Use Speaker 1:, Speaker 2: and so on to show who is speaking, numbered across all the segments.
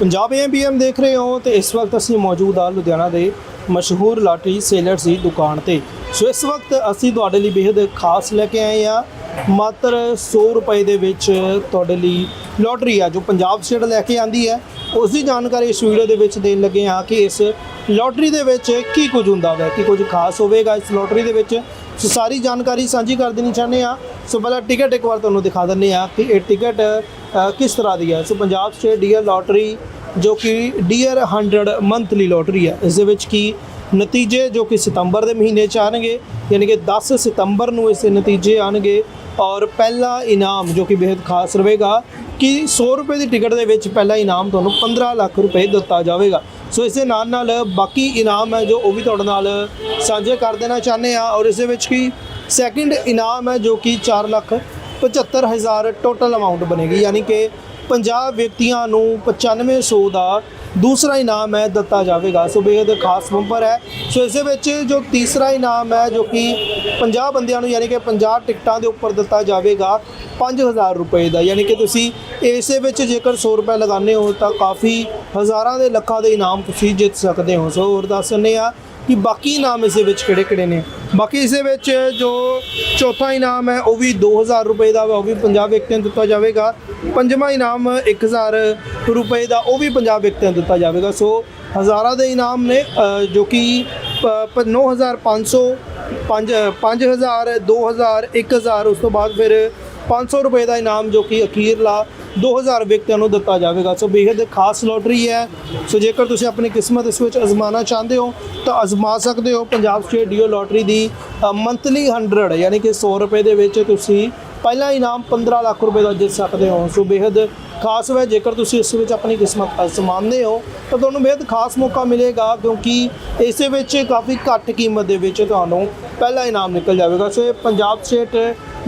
Speaker 1: ਪੰਜਾਬ ਐਮਬੀਐਮ ਦੇਖ ਰਹੇ ਹੋ ਤੇ ਇਸ ਵਕਤ ਅਸੀਂ ਮੌਜੂਦ ਆ ਲੁਧਿਆਣਾ ਦੇ ਮਸ਼ਹੂਰ ਲਾਟਰੀ ਸੇਲਰਸ ਦੀ ਦੁਕਾਨ ਤੇ। ਸੋ ਇਸ ਵਕਤ ਅਸੀਂ ਤੁਹਾਡੇ ਲਈ ਬੇहद ਖਾਸ ਲੈ ਕੇ ਆਏ ਆ ਮਾਤਰ 100 ਰੁਪਏ ਦੇ ਵਿੱਚ ਤੁਹਾਡੇ ਲਈ ਲੋਟਰੀ ਆ ਜੋ ਪੰਜਾਬ ਸਟੇਟ ਲੈ ਕੇ ਆਂਦੀ ਹੈ। ਉਸ ਦੀ ਜਾਣਕਾਰੀ ਇਸ ਵੀਡੀਓ ਦੇ ਵਿੱਚ ਦੇਣ ਲੱਗੇ ਆ ਕਿ ਇਸ ਲੋਟਰੀ ਦੇ ਵਿੱਚ ਕੀ ਕੁਝ ਹੁੰਦਾ ਹੈ ਕੀ ਕੁਝ ਖਾਸ ਹੋਵੇਗਾ ਇਸ ਲੋਟਰੀ ਦੇ ਵਿੱਚ। ਸੋ ਸਾਰੀ ਜਾਣਕਾਰੀ ਸਾਂਝੀ ਕਰ ਦੇਣੀ ਚਾਹੁੰਦੇ ਆ ਸੋ ਪਹਿਲਾਂ ਟਿਕਟ ਇੱਕ ਵਾਰ ਤੁਹਾਨੂੰ ਦਿਖਾ ਦਿੰਦੇ ਆ ਕਿ ਇਹ ਟਿਕਟ ਕਿਸ ਤਰ੍ਹਾਂ ਦੀ ਹੈ। So Punjab state dear lottery ਜੋ ਕਿ ਡੀਅਰ 100 ਮੰਥਲੀ ਲੋਟਰੀ ਹੈ, ਇਸ ਦੇ ਵਿੱਚ ਕੀ ਨਤੀਜੇ ਜੋ ਕਿ ਸਤੰਬਰ ਦੇ ਮਹੀਨੇ ਚ ਆਣਗੇ ਯਾਨੀ ਕਿ 10 ਸਤੰਬਰ ਨੂੰ ਇਸ ਦੇ ਨਤੀਜੇ ਆਣਗੇ ਔਰ ਪਹਿਲਾ ਇਨਾਮ ਜੋ ਕਿ ਬੇहद ਖਾਸ ਰਹੇਗਾ ਕਿ 100 ਰੁਪਏ ਦੀ ਟਿਕਟ ਦੇ ਵਿੱਚ ਪਹਿਲਾ ਇਨਾਮ ਤੁਹਾਨੂੰ 15 ਲੱਖ ਰੁਪਏ ਦਿੱਤਾ ਜਾਵੇਗਾ। ਸੋ ਇਸ ਦੇ ਨਾਲ ਨਾਲ ਬਾਕੀ ਇਨਾਮ ਹੈ ਜੋ ਉਹ ਵੀ ਤੁਹਾਡੇ ਨਾਲ ਸਾਂਝੇ ਕਰ ਦੇਣਾ ਚਾਹੁੰਦੇ ਆ ਔਰ ਇਸ ਦੇ ਵਿੱਚ ਕੀ ਸੈਕਿੰਡ ਇਨਾਮ ਹੈ ਜੋ ਕਿ 4 ਲੱਖ 75000 ਟੋਟਲ ਅਮਾਉਂਟ ਬਣੇਗੀ, ਯਾਨੀ ਕਿ 50 ਵਿਅਕਤੀਆਂ ਨੂੰ 9500 ਦਾ ਦੂਸਰਾ ਇਨਾਮ ਹੈ ਦਿੱਤਾ ਜਾਵੇਗਾ। ਸੋ ਬੇਹਦ ਖਾਸ ਬੰਪਰ ਹੈ। ਸੋ ਇਸ ਦੇ ਵਿੱਚ ਜੋ ਤੀਸਰਾ ਇਨਾਮ ਹੈ ਜੋ ਕਿ 50 ਬੰਦਿਆਂ ਨੂੰ, ਯਾਨੀ ਕਿ 50 ਟਿਕਟਾਂ ਦੇ ਉੱਪਰ ਦਿੱਤਾ ਜਾਵੇਗਾ 5000 ਰੁਪਏ ਦਾ। ਯਾਨੀ ਕਿ ਤੁਸੀਂ ਇਸੇ ਵਿੱਚ ਜੇਕਰ 100 ਰੁਪਏ ਲਗਾਉਂਦੇ ਹੋ ਤਾਂ ਕਾਫੀ ਹਜ਼ਾਰਾਂ ਦੇ ਲੱਖਾਂ ਦੇ ਇਨਾਮ ਤੁਸੀਂ ਜਿੱਤ ਸਕਦੇ ਹੋ। ਸੋ ਹੋਰ ਦੱਸਣੇ ਆ ਕਿ ਬਾਕੀ ਇਨਾਮ ਇਸ ਦੇ ਵਿੱਚ ਕਿਹੜੇ ਕਿਹੜੇ ਨੇ? ਬਾਕੀ ਇਸ ਦੇ ਵਿੱਚ ਜੋ ਚੌਥਾ ਇਨਾਮ ਹੈ ਉਹ ਵੀ 2000 ਰੁਪਏ ਦਾ ਵਾ, ਉਹ ਵੀ ਪੰਜਾਬ ਵਿਅਕਤੀਆਂ ਨੂੰ ਦਿੱਤਾ ਜਾਵੇਗਾ। ਪੰਜਵਾਂ ਇਨਾਮ 1000 ਰੁਪਏ ਦਾ ਉਹ ਵੀ ਪੰਜਾਬ ਵਿਅਕਤੀਆਂ ਨੂੰ ਦਿੱਤਾ ਜਾਵੇਗਾ। ਸੋ ਹਜ਼ਾਰਾਂ ਦੇ ਇਨਾਮ ਨੇ ਜੋ ਕਿ ਪ- ਪ- 9500 ਪੰਜ 5000 2000 1000 ਉਸ ਤੋਂ ਬਾਅਦ ਫਿਰ 500 ਰੁਪਏ ਦਾ ਇਨਾਮ ਜੋ ਕਿ ਅਖੀਰਲਾ 2000 ਵਿਅਕਤੀਆਂ ਨੂੰ ਦਿੱਤਾ ਜਾਵੇਗਾ। ਸੋ ਬੇहद ਖਾਸ ਲੋਟਰੀ ਹੈ। ਸੋ ਜੇਕਰ ਤੁਸੀਂ ਆਪਣੀ ਕਿਸਮਤ ਇਸ ਵਿੱਚ ਅਜ਼ਮਾਣਾ ਚਾਹੁੰਦੇ ਹੋ, ਤਾਂ ਅਜ਼ਮਾ ਸਕਦੇ ਹੋ ਪੰਜਾਬ ਸਟੇਟ ਡੀਓ ਲੋਟਰੀ ਦੀ ਮੰਥਲੀ 100 ਯਾਨੀ ਕਿ 100 ਰੁਪਏ ਦੇ ਵਿੱਚ ਤੁਸੀਂ ਪਹਿਲਾ ਇਨਾਮ 15 ਲੱਖ ਰੁਪਏ ਦਾ ਜਿੱਤ ਸਕਦੇ ਹੋ। ਸੋ ਬੇहद ਖਾਸ ਹੈ। ਜੇਕਰ ਤੁਸੀਂ ਇਸ ਵਿੱਚ ਆਪਣੀ ਕਿਸਮਤ ਅਜ਼ਮਾਉਂਦੇ ਹੋ, ਤਾਂ ਤੁਹਾਨੂੰ ਬੇहद ਖਾਸ ਮੌਕਾ ਮਿਲੇਗਾ ਕਿਉਂਕਿ ਇਸ ਵਿੱਚ ਕਾਫੀ ਘੱਟ ਕੀਮਤ ਦੇ ਵਿੱਚ ਤੁਹਾਨੂੰ ਪਹਿਲਾ ਇਨਾਮ ਨਿਕਲ ਜਾਵੇਗਾ। ਸੋ ਇਹ ਪੰਜਾਬ ਸਟੇਟ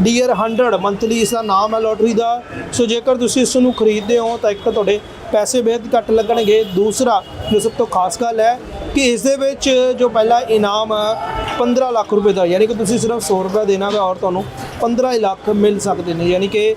Speaker 1: ਡੀਅਰ 100 ਮੰਥਲੀ ਇਸ ਦਾ ਨਾਮ ਹੈ ਲੋਟਰੀ ਦਾ। ਸੋ ਜੇਕਰ ਤੁਸੀਂ ਇਸ ਨੂੰ ਖਰੀਦਦੇ ਹੋ, ਤਾਂ ਇੱਕ ਤਾਂ ਤੁਹਾਡੇ ਪੈਸੇ ਬੇਹਦ ਘੱਟ ਲੱਗਣਗੇ। ਦੂਸਰਾ, ਜੋ ਸਭ ਤੋਂ ਖਾਸ ਗੱਲ ਹੈ ਕਿ ਇਸ ਦੇ ਵਿੱਚ ਜੋ ਪਹਿਲਾ ਇਨਾਮ 15 ਲੱਖ ਰੁਪਏ ਦਾ, ਯਾਨੀ ਕਿ ਤੁਸੀਂ ਸਿਰਫ 100 ਰੁਪਏ ਦੇਣਾ ਹੈ ਔਰ ਤੁਹਾਨੂੰ 15 ਲੱਖ ਮਿਲ ਸਕਦੇ ਨੇ। ਯਾਨੀ ਕਿ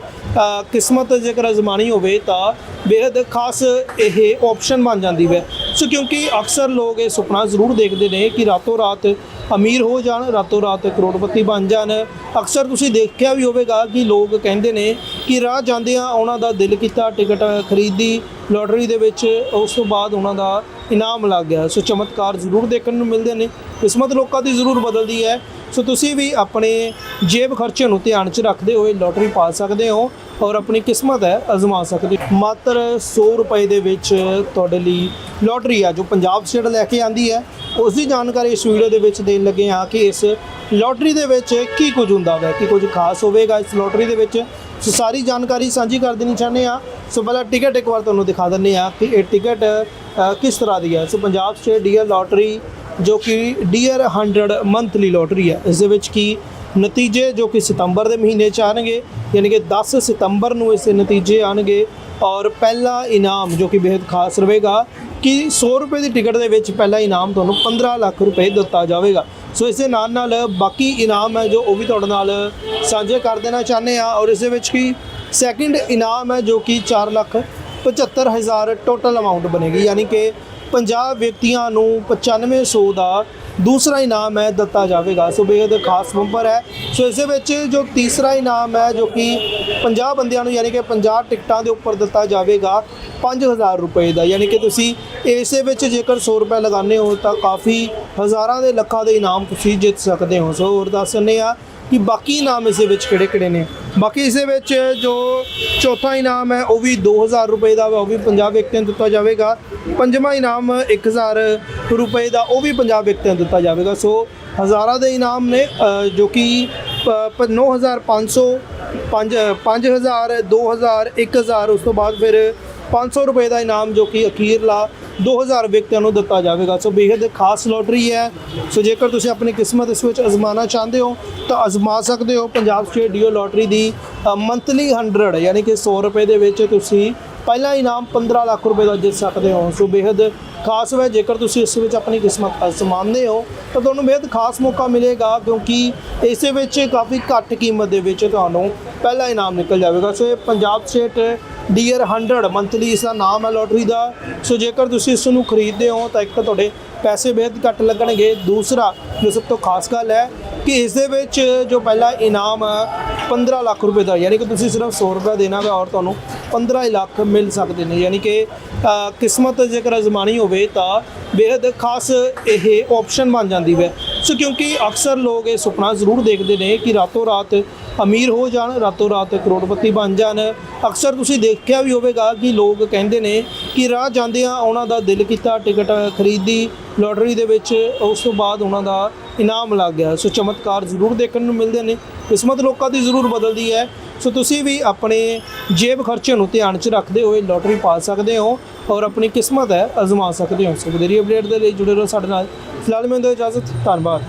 Speaker 1: ਕਿਸਮਤ ਜੇਕਰ ਅਜਮਾਨੀ ਹੋਵੇ ਤਾਂ ਬੇਹਦ ਖਾਸ ਇਹ ਆਪਸ਼ਨ ਬਣ ਜਾਂਦੀ ਹੈ। ਸੋ ਕਿਉਂਕਿ ਅਕਸਰ ਲੋਕ ਇਹ ਸੁਪਨਾ ਜ਼ਰੂਰ ਦੇਖਦੇ ਨੇ ਕਿ ਰਾਤੋਂ ਰਾਤ ਅਮੀਰ ਹੋ ਜਾਣ, ਰਾਤੋਂ ਰਾਤ ਕਰੋੜਪਤੀ ਬਣ ਜਾਣ। ਅਕਸਰ ਤੁਸੀਂ ਦੇਖਿਆ ਵੀ ਹੋਵੇਗਾ ਕਿ ਲੋਕ ਕਹਿੰਦੇ ਨੇ ਕਿ ਰਾਹ ਜਾਂਦਿਆਂ ਉਹਨਾਂ ਦਾ ਦਿਲ ਕੀਤਾ ਟਿਕਟ ਖਰੀਦੀ, ਲੋਟਰੀ ਦੇ ਵਿੱਚ ਉਸ ਤੋਂ ਬਾਅਦ ਉਹਨਾਂ ਦਾ ਇਨਾਮ ਲੱਗ ਗਿਆ। ਸੋ ਚਮਤਕਾਰ ਜ਼ਰੂਰ ਦੇਖਣ ਨੂੰ ਮਿਲਦੇ ਨੇ। ਕਿਸਮਤ ਲੋਕਾਂ ਦੀ ਜ਼ਰੂਰ ਬਦਲਦੀ ਹੈ। ਸੋ ਤੁਸੀਂ ਵੀ ਆਪਣੇ ਜੇਬ ਖਰਚੇ ਨੂੰ ਧਿਆਨ 'ਚ ਰੱਖਦੇ ਹੋਏ ਲੋਟਰੀ ਪਾ ਸਕਦੇ ਹੋ। ਔਰ ਆਪਣੀ ਕਿਸਮਤ ਹੈ, ਅਜ਼ਮਾ ਸਕਦੇ। ਮਾਤਰ 100 ਰੁਪਏ ਦੇ ਵਿੱਚ ਤੁਹਾਡੇ ਲਈ ਲੋਟਰੀ ਆ, ਜੋ ਪੰਜਾਬ ਸਟੇਟ ਲੈ ਕੇ ਆਂਦੀ ਹੈ। ਉਸ ਦੀ ਜਾਣਕਾਰੀ ਇਸ ਵੀਡੀਓ ਦੇ ਵਿੱਚ ਦੇਣ ਲੱਗੇ ਆ ਕਿ ਇਸ ਲੋਟਰੀ ਦੇ ਵਿੱਚ ਕੀ ਕੁਝ ਹੁੰਦਾ ਹੈ ਕੀ ਕੁਝ ਖਾਸ ਹੋਵੇਗਾ ਇਸ ਲੋਟਰੀ ਦੇ ਵਿੱਚ। ਸੋ ਸਾਰੀ ਜਾਣਕਾਰੀ ਸਾਂਝੀ ਕਰ ਦੇਣੀ ਚਾਹੁੰਦੇ ਆ ਸੋ ਪਹਿਲਾਂ ਟਿਕਟ ਇੱਕ ਵਾਰ ਤੁਹਾਨੂੰ ਦਿਖਾ ਦਿੰਦੇ ਆ ਕਿ ਇਹ ਟਿਕਟ ਕਿਸ ਤਰ੍ਹਾਂ ਦੀ ਹੈ। So Punjab state dear lottery, ਜੋ ਕਿ ਡੀਅਰ 100 ਮੰਥਲੀ ਲੋਟਰੀ ਹੈ, ਇਸ ਦੇ ਵਿੱਚ ਕੀ ਨਤੀਜੇ ਜੋ ਕਿ ਸਤੰਬਰ ਦੇ ਮਹੀਨੇ ਚ ਆਣਗੇ, ਯਾਨੀ ਕਿ 10 ਸਤੰਬਰ ਨੂੰ ਇਸ ਦੇ ਨਤੀਜੇ ਆਣਗੇ ਔਰ ਪਹਿਲਾ ਇਨਾਮ ਜੋ ਕਿ ਬੇहद ਖਾਸ ਰਹੇਗਾ ਕਿ 100 ਰੁਪਏ ਦੀ ਟਿਕਟ ਦੇ ਵਿੱਚ ਪਹਿਲਾ ਇਨਾਮ ਤੁਹਾਨੂੰ 15 ਲੱਖ ਰੁਪਏ ਦਿੱਤਾ ਜਾਵੇਗਾ। ਸੋ ਇਸ ਦੇ ਨਾਲ ਨਾਲ ਬਾਕੀ ਇਨਾਮ ਹੈ ਜੋ ਉਹ ਵੀ ਤੁਹਾਡੇ ਨਾਲ ਸਾਂਝੇ ਕਰ ਦੇਣਾ ਚਾਹੁੰਦੇ ਆ ਔਰ ਇਸ ਦੇ ਵਿੱਚ ਕੀ ਸੈਕਿੰਡ ਇਨਾਮ ਹੈ ਜੋ ਕਿ 4 ਲੱਖ 75000 ਟੋਟਲ ਅਮਾਉਂਟ ਬਣੇਗੀ, ਯਾਨੀ ਕਿ 50 ਵਿਅਕਤੀਆਂ ਨੂੰ 9500 ਦਾ ਦੂਸਰਾ ਇਨਾਮ ਹੈ, ਦਿੱਤਾ ਜਾਵੇਗਾ। ਸੋ ਬੇਹਦ ਖਾਸ ਬੰਪਰ ਹੈ। ਸੋ ਇਸ ਦੇ ਵਿੱਚ ਜੋ ਤੀਸਰਾ ਇਨਾਮ ਹੈ, ਜੋ ਕਿ 50 ਬੰਦਿਆਂ ਨੂੰ ਯਾਨੀ ਕਿ 50 ਟਿਕਟਾਂ ਦੇ ਉੱਪਰ ਦਿੱਤਾ ਜਾਵੇਗਾ 5000 ਰੁਪਏ ਦਾ। ਯਾਨੀ ਕਿ ਤੁਸੀਂ ਇਸੇ ਵਿੱਚ ਜੇਕਰ 100 ਰੁਪਏ ਲਗਾਉਂਦੇ ਹੋ, ਤਾਂ ਕਾਫੀ ਹਜ਼ਾਰਾਂ ਦੇ ਲੱਖਾਂ ਦੇ ਇਨਾਮ ਤੁਸੀਂ ਜਿੱਤ ਸਕਦੇ ਹੋ। ਸੋ ਹੋਰ ਦੱਸਣੇ ਆ ਕਿ ਬਾਕੀ ਇਨਾਮ ਇਸ ਵਿੱਚ ਕਿਹੜੇ ਕਿਹੜੇ ਨੇ? ਬਾਕੀ ਇਸ ਵਿੱਚ ਜੋ ਚੌਥਾ ਇਨਾਮ ਹੈ ਉਹ ਵੀ 2000 ਰੁਪਏ ਦਾ ਵਾ, ਉਹ ਵੀ ਪੰਜਾਬ ਵਿਅਕਤੀਆਂ ਨੂੰ ਦਿੱਤਾ ਜਾਵੇਗਾ। ਪੰਜਵਾਂ ਇਨਾਮ 1000 ਰੁਪਏ ਦਾ ਉਹ ਵੀ ਪੰਜਾਬ ਵਿਅਕਤੀਆਂ ਨੂੰ ਦਿੱਤਾ ਜਾਵੇਗਾ। ਸੋ ਹਜ਼ਾਰਾਂ ਦੇ ਇਨਾਮ ਨੇ ਜੋ ਕਿ ਪ- ਪ- 9500 ਪੰਜ 5000 2000 1000 ਉਸ ਤੋਂ ਬਾਅਦ ਫਿਰ 500 ਰੁਪਏ ਦਾ ਇਨਾਮ ਜੋ ਕਿ ਅਖੀਰਲਾ 2000 ਵਿਅਕਤੀਆਂ ਨੂੰ ਦਿੱਤਾ ਜਾਵੇਗਾ। ਸੋ ਬੇहद ਖਾਸ ਲੋਟਰੀ ਹੈ। ਸੋ ਜੇਕਰ ਤੁਸੀਂ ਆਪਣੀ ਕਿਸਮਤ ਇਸ ਵਿੱਚ ਅਜ਼ਮਾਣਾ ਚਾਹੁੰਦੇ ਹੋ, ਤਾਂ ਅਜ਼ਮਾ ਸਕਦੇ ਹੋ। ਪੰਜਾਬ ਸਟੇਟ ਡੀਓ ਲੋਟਰੀ ਦੀ ਮੰਥਲੀ 100 ਯਾਨੀ ਕਿ 100 ਰੁਪਏ ਦੇ ਵਿੱਚ ਤੁਸੀਂ ਪਹਿਲਾ ਇਨਾਮ 15 ਲੱਖ ਰੁਪਏ ਦਾ ਜਿੱਤ ਸਕਦੇ ਹੋ। ਸੋ ਬੇहद ਖਾਸ ਹੈ। ਜੇਕਰ ਤੁਸੀਂ ਇਸ ਵਿੱਚ ਆਪਣੀ ਕਿਸਮਤ ਅਜ਼ਮਾਉਂਦੇ ਹੋ, ਤਾਂ ਤੁਹਾਨੂੰ ਬੇहद ਖਾਸ ਮੌਕਾ ਮਿਲੇਗਾ, ਕਿਉਂਕਿ ਇਸ ਵਿੱਚ ਕਾਫੀ ਘੱਟ ਕੀਮਤ ਦੇ ਵਿੱਚ ਤੁਹਾਨੂੰ ਪਹਿਲਾ ਇਨਾਮ ਨਿਕਲ ਜਾਵੇਗਾ। ਸੋ ਇਹ ਪੰਜਾਬ ਸਟੇਟ ਡੀਅਰ 100 ਮੰਥਲੀ ਇਸ ਦਾ ਨਾਮ ਹੈ ਲੋਟਰੀ ਦਾ। ਸੋ ਜੇਕਰ ਤੁਸੀਂ ਇਸ ਨੂੰ ਖਰੀਦਦੇ ਹੋ, ਤਾਂ ਇੱਕ ਤਾਂ ਤੁਹਾਡੇ ਪੈਸੇ ਬੇਹਦ ਘੱਟ ਲੱਗਣਗੇ। ਦੂਸਰਾ, ਜੋ ਸਭ ਤੋਂ ਖਾਸ ਗੱਲ ਹੈ ਕਿ ਇਸ ਦੇ ਵਿੱਚ ਜੋ ਪਹਿਲਾ ਇਨਾਮ 15 ਲੱਖ ਰੁਪਏ ਦਾ, ਯਾਨੀ ਕਿ ਤੁਸੀਂ ਸਿਰਫ 100 ਰੁਪਏ ਦੇਣਾ ਹੈ ਔਰ ਤੁਹਾਨੂੰ 15 ਲੱਖ ਮਿਲ ਸਕਦੇ ਨੇ। ਯਾਨੀ ਕਿ ਕਿਸਮਤ ਜੇਕਰ ਅਜ਼ਮਾਣੀ ਹੋਵੇ ਤਾਂ ਬੇਹਦ ਖਾਸ ਇਹ ਆਪਸ਼ਨ ਬਣ ਜਾਂਦੀ ਹੈ। ਸੋ ਕਿਉਂਕਿ ਅਕਸਰ ਲੋਕ ਇਹ ਸੁਪਨਾ ਜ਼ਰੂਰ ਦੇਖਦੇ ਨੇ ਕਿ ਰਾਤੋਂ ਰਾਤ ਅਮੀਰ ਹੋ ਜਾਣ, ਰਾਤੋਂ ਰਾਤ ਕਰੋੜਪਤੀ ਬਣ ਜਾਣ। ਅਕਸਰ ਤੁਸੀਂ ਦੇਖਿਆ ਵੀ ਹੋਵੇਗਾ ਕਿ ਲੋਕ ਕਹਿੰਦੇ ਨੇ ਕਿ ਰਾਹ ਜਾਂਦਿਆਂ ਉਹਨਾਂ ਦਾ ਦਿਲ ਕੀਤਾ ਟਿਕਟ ਖਰੀਦੀ, ਲੋਟਰੀ ਦੇ ਵਿੱਚ ਉਸ ਤੋਂ ਬਾਅਦ ਉਹਨਾਂ ਦਾ ਇਨਾਮ ਲੱਗ ਗਿਆ। ਸੋ ਚਮਤਕਾਰ ਜ਼ਰੂਰ ਦੇਖਣ ਨੂੰ ਮਿਲਦੇ ਨੇ। ਕਿਸਮਤ ਲੋਕਾਂ ਦੀ ਜ਼ਰੂਰ ਬਦਲਦੀ ਹੈ। ਸੋ ਤੁਸੀਂ ਵੀ ਆਪਣੇ ਜੇਬ ਖਰਚੇ ਨੂੰ ਧਿਆਨ 'ਚ ਰੱਖਦੇ ਹੋਏ ਲੋਟਰੀ ਪਾ ਸਕਦੇ ਹੋ। ਔਰ ਆਪਣੀ ਕਿਸਮਤ ਹੈ, ਅਜ਼ਮਾ ਸਕਦੇ ਹੋ, ਸੋ ਵਧੇਰੀ ਅਪਡੇਟ ਦੇ ਲਈ ਜੁੜੇ ਰਹੋ ਸਾਡੇ ਨਾਲ। ਫਿਲਹਾਲ ਮੈਨੂੰ ਦਿਓ ਇਜਾਜ਼ਤ, ਧੰਨਵਾਦ।